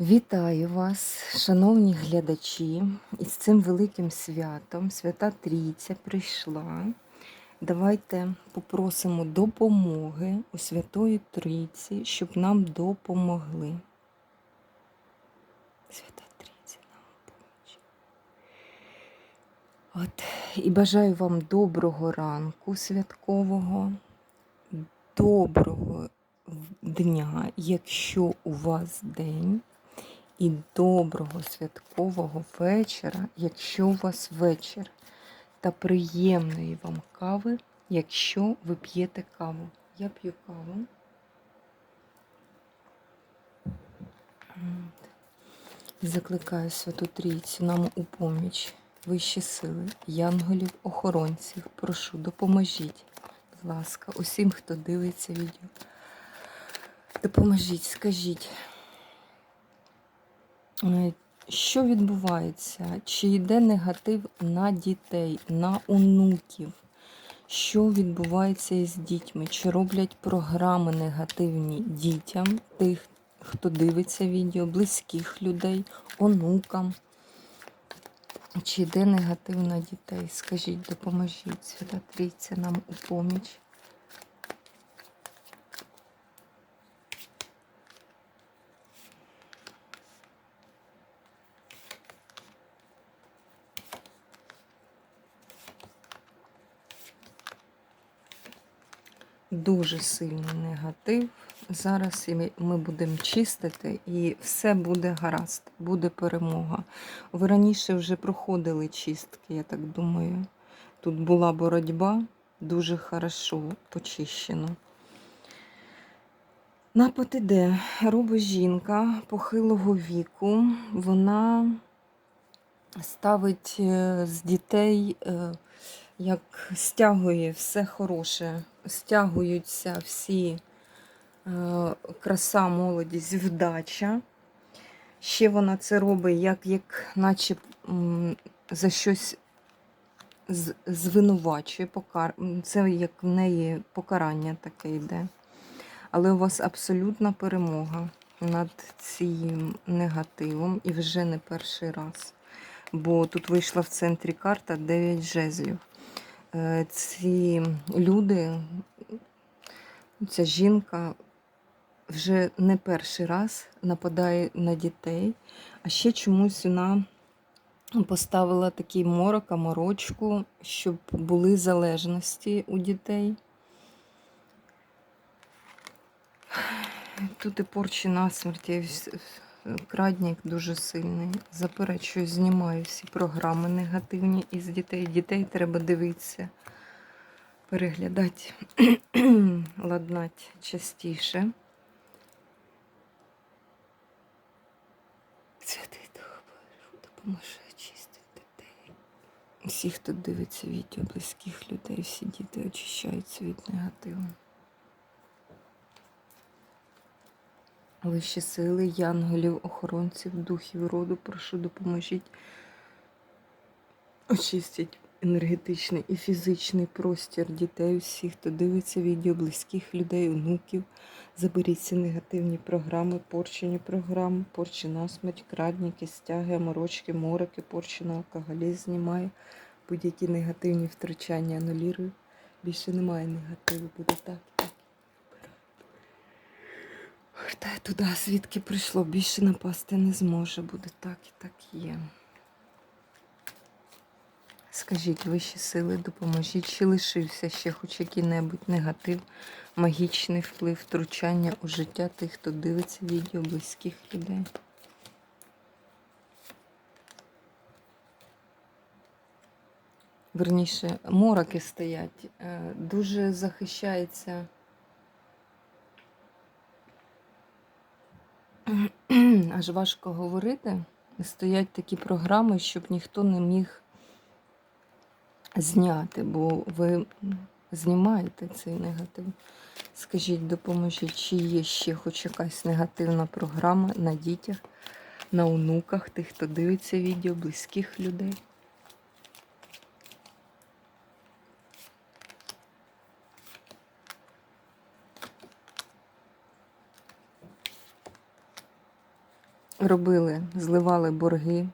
Вітаю вас, шановні глядачі, із цим великим святом. Свята Трійця прийшла. Давайте попросимо допомоги у Святої Трійці, щоб нам допомогли. Свята Трійця нам помочь. От, і бажаю вам доброго ранку святкового, доброго дня, якщо у вас день. І доброго святкового вечора, якщо у вас вечір, та приємної вам кави, якщо ви п'єте каву. Я п'ю каву. Закликаю Святу Трійцю нам у поміч, вищі сили, янголів, охоронців. Прошу, допоможіть, будь ласка, усім, хто дивиться відео. Допоможіть, скажіть. Е, Що відбувається? Чи йде негатив на дітей, на онуків? Що відбувається із дітьми? Чи роблять програми негативні дітям, тих, хто дивиться відео, близьких людей, онукам? Чи йде негатив на дітей? Скажіть, допоможіть, Свята Трійця нам у поміч. Дуже сильний негатив. Зараз ми- будемо чистити, і все буде гаразд, буде перемога. Ви раніше вже проходили чистки, я так думаю. Тут була боротьба, дуже хорошо почищено. Напад іде. Робить жінка похилого віку. Вона ставить е, з дітей, е, як стягує все хороше, стягуються всі е, краса, молодість, вдача. Ще вона це робить, як, як наче за щось з- звинувачує, покар... це як в неї покарання таке йде. Але у вас абсолютна перемога над цим негативом і вже не перший раз. Бо тут вийшла в центрі карта 9 жезлів. Е, Ці люди, ця жінка вже не перший раз нападає на дітей, а ще чомусь вона поставила такий морок, морочку, щоб були залежності у дітей. Тут і порчі насмерть, і вс- крадник дуже сильний. Заперечую, знімаю всі програми негативні із дітей. Дітей треба дивитися, переглядати, ладнати частіше. Святий Дух Божий, допоможе очистити дітей. Всі, хто дивиться відео близьких людей, всі діти очищаються від негативу. Вищі сили, янголів, охоронців, духів роду, прошу допоможіть очистіть енергетичний і фізичний простір дітей, всіх, хто дивиться відео, близьких людей, онуків. Заберіть ці негативні програми, порчені програми, порчі насмерть, крадніки, стяги, морочки, морики, порчі на алкоголізм знімає. Будь-які негативні втручання анулірую. Більше немає негативу, буде так. Вертай туди, звідки прийшло, більше напасти не зможе, буде так і так є. Скажіть, вищі сили, допоможіть, чи лишився ще хоч який-небудь негатив, магічний вплив, втручання у життя тих, хто дивиться відео близьких людей. Верніше, мороки стоять, е, дуже захищається. Аж важко говорити. Стоять такі програми, щоб ніхто не міг зняти, бо ви знімаєте цей негатив. Скажіть, допоможіть, чи є ще хоч якась негативна програма на дітях, на онуках, тих, хто дивиться відео, близьких людей. Робили, зливали борги.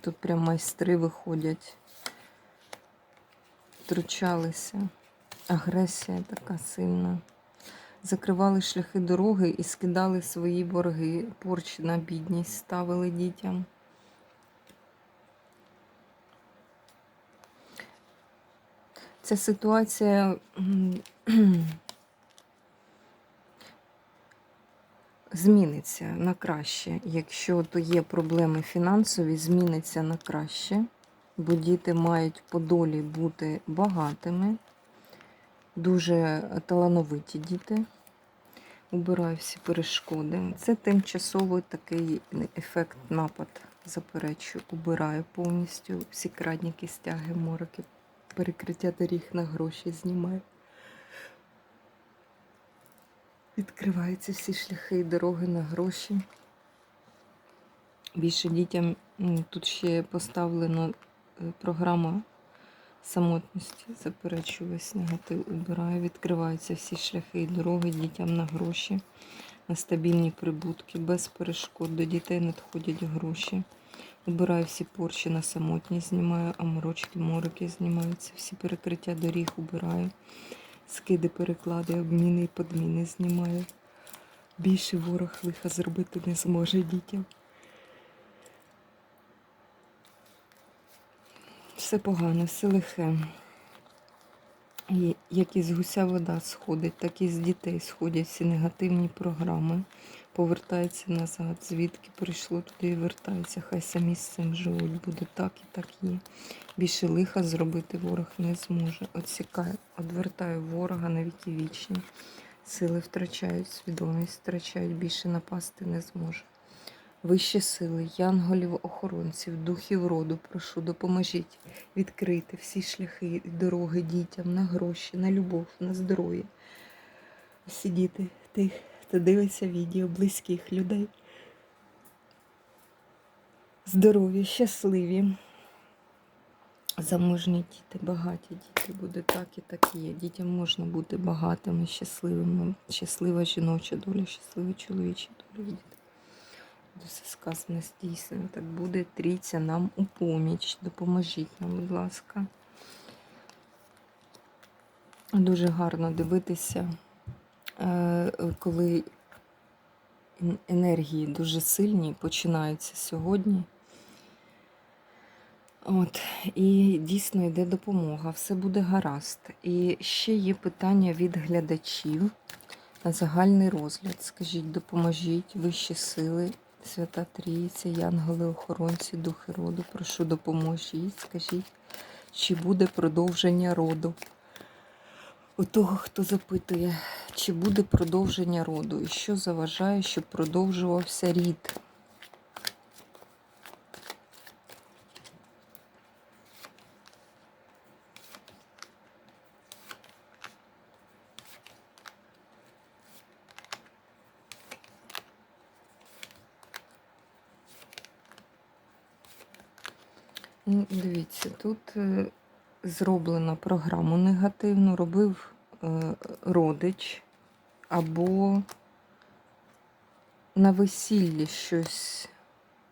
Тут прям майстри виходять, втручалися. Агресія така сильна. Закривали шляхи дороги і скидали свої борги, порч на бідність ставили дітям. Ця ситуація зміниться на краще. Якщо то є проблеми фінансові, зміниться на краще, бо діти мають по долі бути багатими, дуже талановиті діти. Убираю всі перешкоди. Це тимчасовий такий ефект напад. Заперечую, убираю повністю всі крадніки, стяги, мороки, перекриття доріг на гроші знімаю. Відкриваються всі шляхи і дороги на гроші. Більше дітям тут ще поставлена е, програма самотності. Заперечую весь негатив, убираю. Відкриваються всі шляхи і дороги дітям на гроші, на стабільні прибутки, без перешкод. До дітей надходять гроші. Убираю всі порчі на самотність, знімаю, аморочки, мороки знімаються, всі перекриття доріг убираю. Скиди, переклади, обміни і подміни знімаю. Більше ворог лиха зробити не зможе дітям. Все погано, все лихе. І як із гуся вода сходить, так і з дітей сходять всі негативні програми. Повертається назад, звідки прийшло туди і вертається. Хай самі з цим живуть, буде так і так є. Більше лиха зробити ворог не зможе. Отсікаю, одвертаю ворога на віки вічні. Сили втрачають, свідомість втрачають, більше напасти не зможе. Вищі сили, янголів, охоронців, духів роду, прошу, допоможіть відкрити всі шляхи і дороги дітям на гроші, на любов, на здоров'я. Всі діти тих, хто дивиться відео близьких людей. Здорові, щасливі, заможні діти, багаті діти. Буде так і так є. Дітям можна бути багатими, щасливими. Щаслива жіноча доля, щаслива чоловіча доля. Все сказане здійснено. Так буде трійця нам у поміч. Допоможіть нам, будь ласка. Дуже гарно дивитися, коли енергії дуже сильні починаються сьогодні. От, і дійсно йде допомога, все буде гаразд. І ще є питання від глядачів на загальний розгляд. Скажіть, допоможіть вищі сили, Свята Трійця, янголи, охоронці, духи роду. Прошу допоможіть. Скажіть, чи буде продовження роду? У того, хто запитує, чи буде продовження роду, і що заважає, щоб продовжувався рід. Ну, Дивіться, тут е, зроблено програму негативну, робив родич або на весіллі щось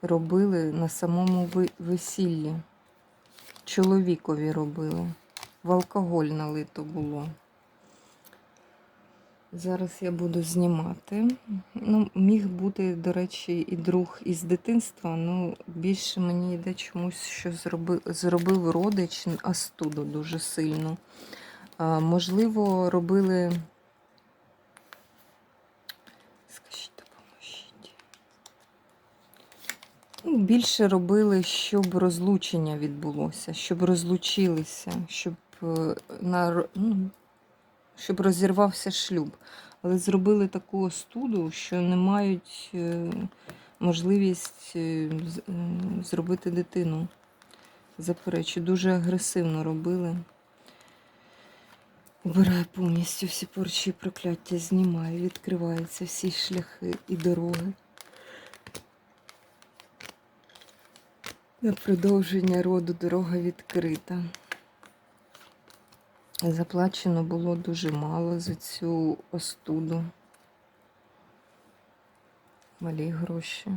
робили на самому весіллі. Чоловікові робили. В алкоголь налито було. Зараз я буду знімати. Ну, міг бути, до речі, і друг із дитинства. Ну, більше мені йде чомусь, що зробив, зробив родич астуду дуже сильно. Можливо, робили. Скажіть. Ну, більше робили, щоб розлучення відбулося, щоб розлучилися, щоб е, на, ну, щоб розірвався шлюб. Але зробили таку остуду, що не мають е, можливість е, зробити дитину. Заперечу, дуже агресивно робили. Убираю повністю всі порчі прокляття, знімаю, відкриваються всі шляхи і дороги. На продовження роду дорога відкрита. Заплачено було дуже мало за цю остуду. Малі гроші.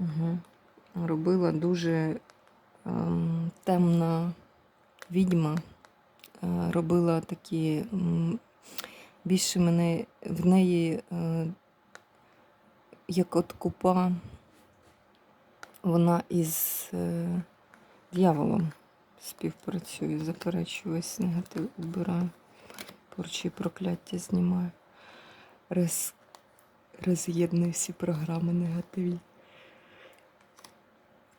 Угу. Робила дуже ем, темна відьма. Е, робила такі. більше мене в неї, е, як от купа, вона із е, дьяволом співпрацює, заперечує весь негатив, убираю, порчі прокляття знімаю. Роз, роз'єдную всі програми негативні.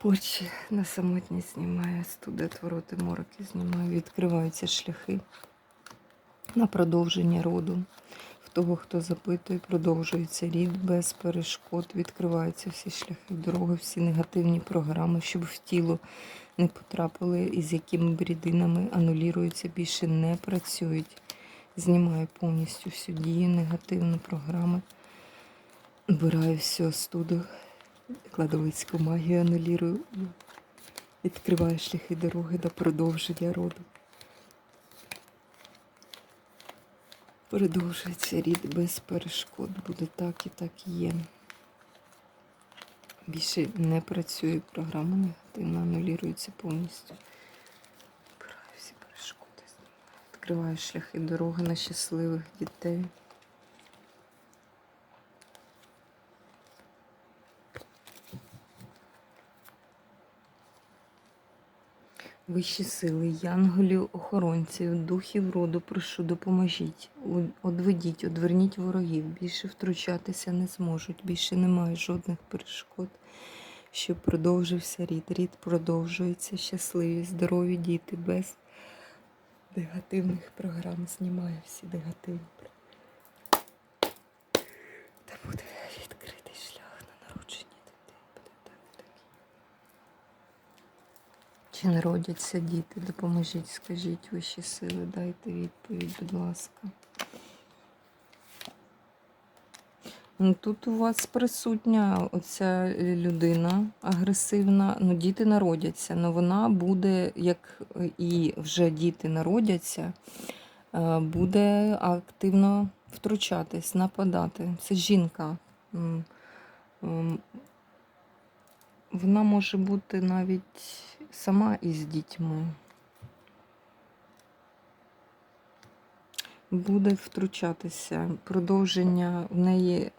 Порчі на самотність знімаю, студи, твороти, мороки знімаю, відкриваються шляхи на продовження роду. В того, хто запитує, продовжується рід без перешкод, відкриваються всі шляхи дороги, всі негативні програми, щоб в тіло не потрапили, і з якими б рідинами анулюються, більше не працюють. Знімаю повністю всю дію, негативну програму. Вбираю всю остуду, кладовицьку магію анулірую. Відкриваю шляхи дороги до продовження роду. Продовжується рід без перешкод. Буде так і так і є. Більше не працює програма негативно, анулюється повністю. Вбираю всі перешкоди. Відкриваю шляхи дороги на щасливих дітей. Вищі сили, янголів, охоронців, духів роду, прошу, допоможіть, одведіть, одверніть ворогів, більше втручатися не зможуть, більше немає жодних перешкод, щоб продовжився рід. Рід продовжується, щасливі, здорові діти, без негативних програм. Знімаю всі негативні. про- Та буде відкритий шлях на народження дітей. Буде так, так. Чи народяться діти? Допоможіть, скажіть вищі сили, дайте відповідь, будь ласка. Ну, Тут у вас присутня оця людина агресивна. Ну, діти народяться, але вона буде, як і вже діти народяться, е, буде активно втручатись, нападати. Це жінка. Вона може бути навіть сама із дітьми. Буде втручатися. Продовження в неї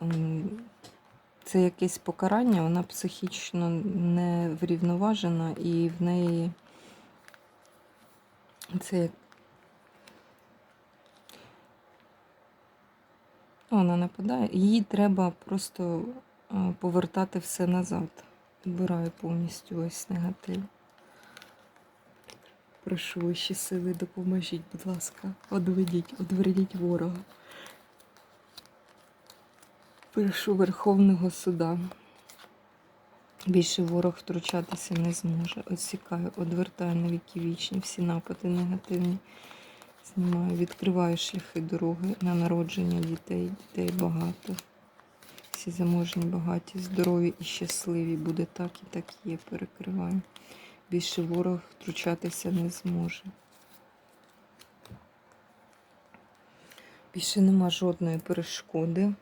це якесь покарання, вона психічно не врівноважена і в неї це як. Вона нападає, їй треба просто е, повертати все назад. Вбираю повністю весь негатив. Прошу вищі сили, допоможіть, будь ласка, одведіть, одверніть ворога. Прошу Верховного суда. Більше ворог втручатися не зможе. Отсікаю, одвертаю на віки вічні, всі напади негативні. Знімаю, відкриваю шляхи дороги на народження дітей. Дітей багато. Всі заможні, багаті, здорові і щасливі. Буде так і так є. Перекриваю. Більше ворог втручатися не зможе. Більше нема жодної перешкоди.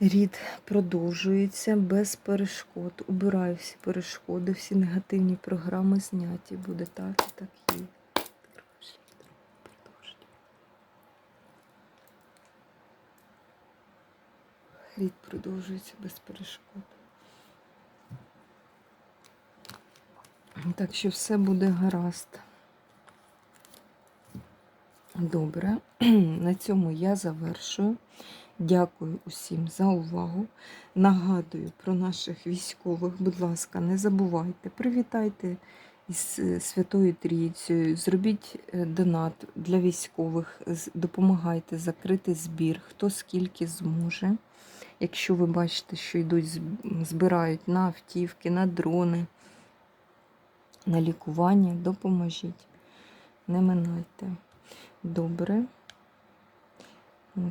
Рід продовжується без перешкод. Убираю всі перешкоди, всі негативні програми зняті. Буде так і так є. Рід продовжується без перешкод. Так що все буде гаразд. Добре, на цьому я завершую. Дякую усім за увагу. Нагадую про наших військових. Будь ласка, не забувайте, привітайте із е, Святою Трійцею, зробіть е, донат для військових, допомагайте закрити збір, хто скільки зможе. Якщо ви бачите, що йдуть, збирають на автівки, на дрони, на лікування, допоможіть. Не минайте. Добре.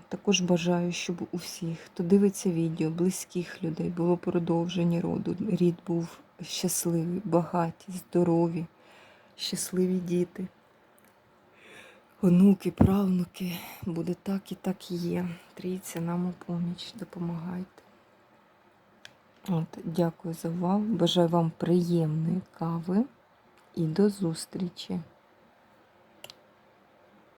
Також бажаю, щоб у всіх, хто дивиться відео, близьких людей, було продовження роду. Рід був щасливий, багаті, здорові, щасливі діти. Онуки, правнуки. Буде так і так є. Трійця нам у поміч. Допомагайте. От, дякую за увагу. Бажаю вам приємної кави і до зустрічі!